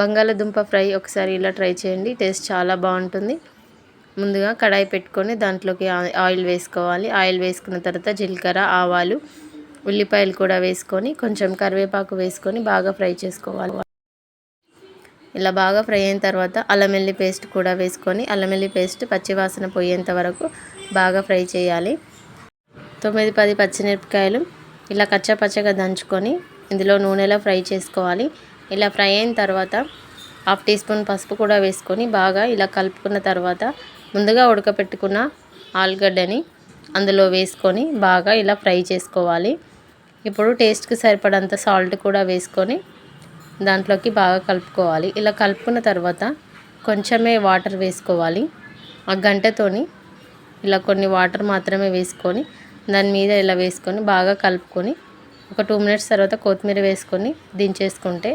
బంగాళదుంప ఫ్రై ఒకసారి ఇలా ట్రై చేయండి. టేస్ట్ చాలా బాగుంటుంది. ముందుగా కడాయి పెట్టుకొని దాంట్లోకి ఆయిల్ వేసుకోవాలి. ఆయిల్ వేసుకున్న తర్వాత జీలకర్ర ఆవాలు ఉల్లిపాయలు కూడా వేసుకొని కొంచెం కరివేపాకు వేసుకొని బాగా ఫ్రై చేసుకోవాలి. ఇలా బాగా ఫ్రై అయిన తర్వాత అల్లమెల్లి పేస్ట్ కూడా వేసుకొని అల్లం పేస్ట్ పచ్చివాసన పోయేంత వరకు బాగా ఫ్రై చేయాలి. తొమ్మిది పది పచ్చిమిరపకాయలు ఇలా కచ్చపచ్చగా దంచుకొని ఇందులో నూనెలో ఫ్రై చేసుకోవాలి. ఇలా ఫ్రై అయిన తర్వాత హాఫ్ టీ స్పూన్ పసుపు కూడా వేసుకొని బాగా ఇలా కలుపుకున్న తర్వాత ముందుగా ఉడకపెట్టుకున్న ఆలుగడ్డని అందులో వేసుకొని బాగా ఇలా ఫ్రై చేసుకోవాలి. ఇప్పుడు టేస్ట్కి సరిపడంత సాల్ట్ కూడా వేసుకొని దాంట్లోకి బాగా కలుపుకోవాలి. ఇలా కలుపుకున్న తర్వాత కొంచెమే వాటర్ వేసుకోవాలి. ఆ గంటతోని ఇలా కొన్ని వాటర్ మాత్రమే వేసుకొని దాని మీద ఇలా వేసుకొని బాగా కలుపుకొని ఒక టూ మినిట్స్ తర్వాత కొత్తిమీర వేసుకొని దించేసుకుంటే